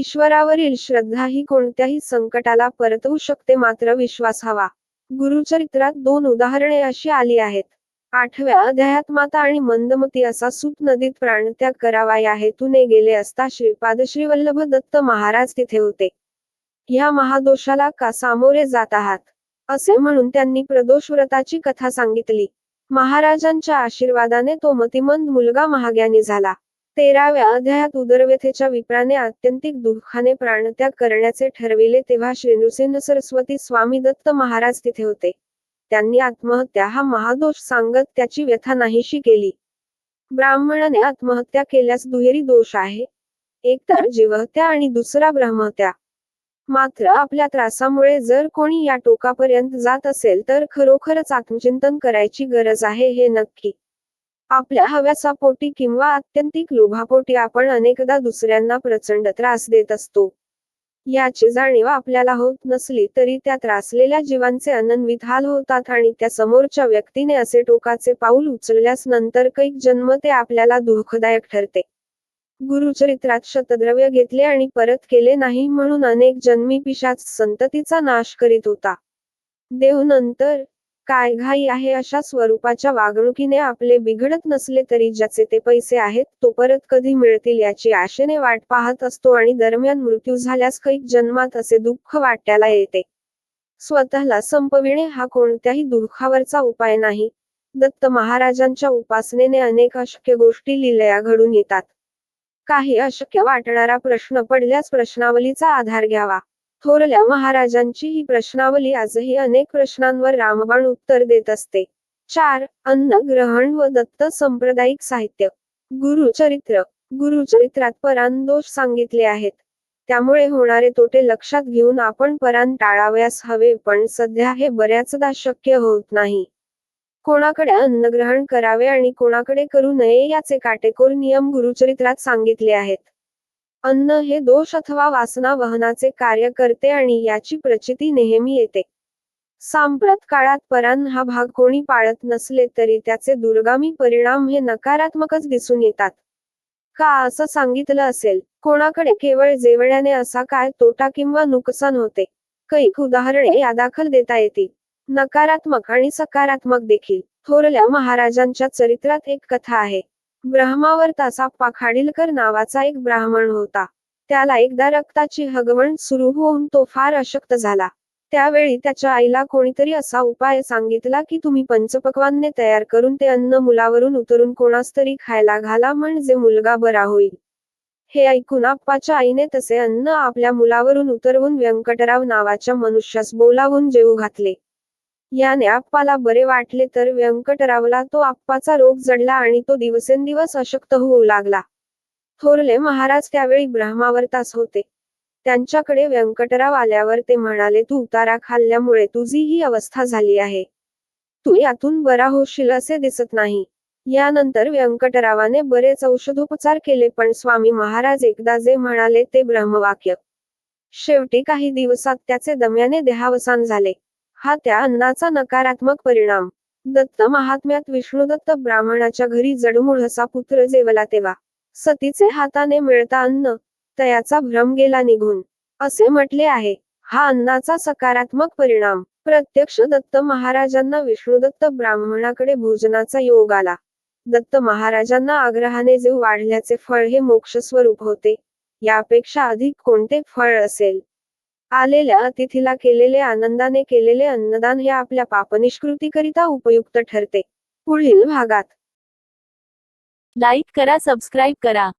ईश्वरावरील श्रद्धा ही कोणत्याही संकटाला परतवू शकते मात्र विश्वास हवा. गुरुचरित्रात दोन उदाहरणे अशी आली आहेत. आठव्या अध्यायात माता आणि मंदमती असा सुत नदीत प्राणत्याग करावा या हेतूने गेले असता श्रीपाद श्रीवल्लभ दत्त महाराज तिथे होते. या महादोषाला का सामोरे जात आहात? असे म्हणून त्यांनी प्रदोष व्रताची कथा सांगितली. महाराजांच्या आशीर्वादाने तो मतिमंद मुलगा महाग्यानी झाला. तेराव्या अध्यायात उदरव्यथेच्या विप्राने आत्यंतिक दुःखाने प्राणत्याग करण्याचे ठरविले तेव्हा श्री नृसिंह सरस्वती स्वामी दत्त महाराज तिथे होते. त्यांनी आत्महत्या हा महादोष सांगत त्याची व्यथा नाहीशी केली. ब्राह्मणाने आत्महत्या केल्यास दुहेरी दोष आहे. एक तर जीवहत्या आणि दुसरा ब्रह्महत्या. मात्र आपल्या त्रासामुळे जर कोणी या टोकापर्यंत जात असेल तर खरोखरच आत्मचिंतन करायची गरज आहे हे नक्की. आपल्या हव्याचा पोटी किंवा आत्यंतिक लोभापोटी आपण अनेकदा दुसऱ्यांना प्रचंड त्रास देत असतो. याची जाणीव आपल्याला होत नसली तरी त्या त्रासलेल्या जीवांचे अनन्वित हाल होतात आणि त्या समोरच्या व्यक्तीने असे टोकाचे पाऊल उचलल्यास नंतर कैक जन्म ते आपल्याला दुःखदायक ठरते. गुरुचरित्रात शतद्रव्य घेतले आणि परत केले नाही म्हणून अनेक जन्मी पिशाच संततीचा नाश करीत होता. देव नंतर काय घाई आहे अशा स्वरूपाच्या वागणुकीने आपले बिघडत नसले तरी ज्याचे ते पैसे आहेत तो परत कधी मिळतील याची आशेने वाट पाहत असतो आणि दरम्यान मृत्यू झाल्यास कैक जन्मात असे दुःख वाट्याला येते. स्वतःला संपविणे हा कोणत्याही दुःखावरचा उपाय नाही. दत्त महाराजांच्या उपासनेने अनेक अशक्य गोष्टी लिलया घडून येतात. काही अशक्य वाटणारा प्रश्न पडल्यास प्रश्नावलीचा आधार घ्यावा. थोरल्या महाराजांची ही प्रश्नावली आजही अनेक प्रश्नांवर रामबाण उत्तर देत असते. चार अन्न ग्रहण व दत्त सांप्रदायिक साहित्य. गुरुचरित्र. गुरुचरित्रात परान दोष सांगितले आहेत. त्यामुळे होणारे तोटे लक्षात घेऊन आपण परान टाळावयास हवे पण सध्या हे बऱ्याचदा शक्य होत नाही. कोणाकडे अन्नग्रहण करावे आणि कोणाकडे करू नये याचे काटेकोर नियम गुरुचरित्रात सांगितले आहेत. अन्न हे दोष अथवा वासना वहनाचे कार्य करते आणि याची प्रचिती नेहमी येते. सांप्रत काळात परान हा भाग कोणी पाळत नसले तरी त्याचे दुर्गामी परिणाम हे नकारात्मकच दिसून येतात. का असं सांगितलं असेल? कोणाकडे केवळ जेवण्याने असा काय तोटा किंवा नुकसान होते? कैक उदाहरणे यादाखल देता येतील. नकारात्मक आणि सकारात्मक देखील. थोरल्या महाराजांच्या चरित्रात एक कथा आहे. ब्रह्मावर तासा खाडीलकर नावाचा एक ब्राह्मण होता. त्याला एकदा रक्ताची हगवण सुरू होऊन तो फार अशक्त झाला. त्यावेळी त्याच्या आईला कोणीतरी असा उपाय सांगितला की तुम्ही पंचपक्वानने तयार करून ते अन्न मुलावरून उतरून कोणास तरी खायला घाला म्हणजे मुलगा बरा होईल. हे ऐकून आप्पाच्या आईने तसे अन्न आपल्या मुलावरून उतरवून व्यंकटराव नावाच्या मनुष्यास बोलावून जेवू घातले. याने आप्पाला बरे वाटले तर व्यंकटरावला तो आप्पाचा रोग जडला आणि तो दिवसेंदिवस अशक्त होऊ लागला. थोरले महाराज त्यावेळी ब्रह्मावर्तास होते. त्यांच्याकडे व्यंकटराव आल्यावर ते म्हणाले तू उतारा खाल्ल्यामुळे तुझी ही अवस्था झाली आहे. तू यातून बरा होशील असे दिसत नाही. यानंतर व्यंकटरावाने बरेच औषधोपचार केले पण स्वामी महाराज एकदा जे म्हणाले ते ब्रह्मवाक्य. शेवटी काही दिवसात त्याचे दम्याने देहावसान झाले. हा त्या अन्नाचा नकारात्मक परिणाम. दत्त महात्म्यात विष्णुदत्त ब्राह्मणाच्या घरी जडमूळ असा पुत्र जेवला तेव्हा. सतीचे हाताने मिळता अन्न तयाचा भ्रम गेला निघून. असे म्हटले आहे हा अन्नाचा सकारात्मक परिणाम. प्रत्यक्ष दत्त महाराजांना विष्णुदत्त ब्राह्मणाकडे भोजनाचा योग आला. दत्त महाराजांना आग्रहाने जीव वाढल्याचे फळ हे मोक्ष स्वरूप होते. यापेक्षा अधिक कोणते फळ असेल? आलेल्या अतिथीला केलेले आनंदाने केलेले अन्नदान हे आपल्या पापनिष्कृतीकरिता उपयुक्त ठरते. पुढील भागात. लाईक करा सबस्क्राईब करा.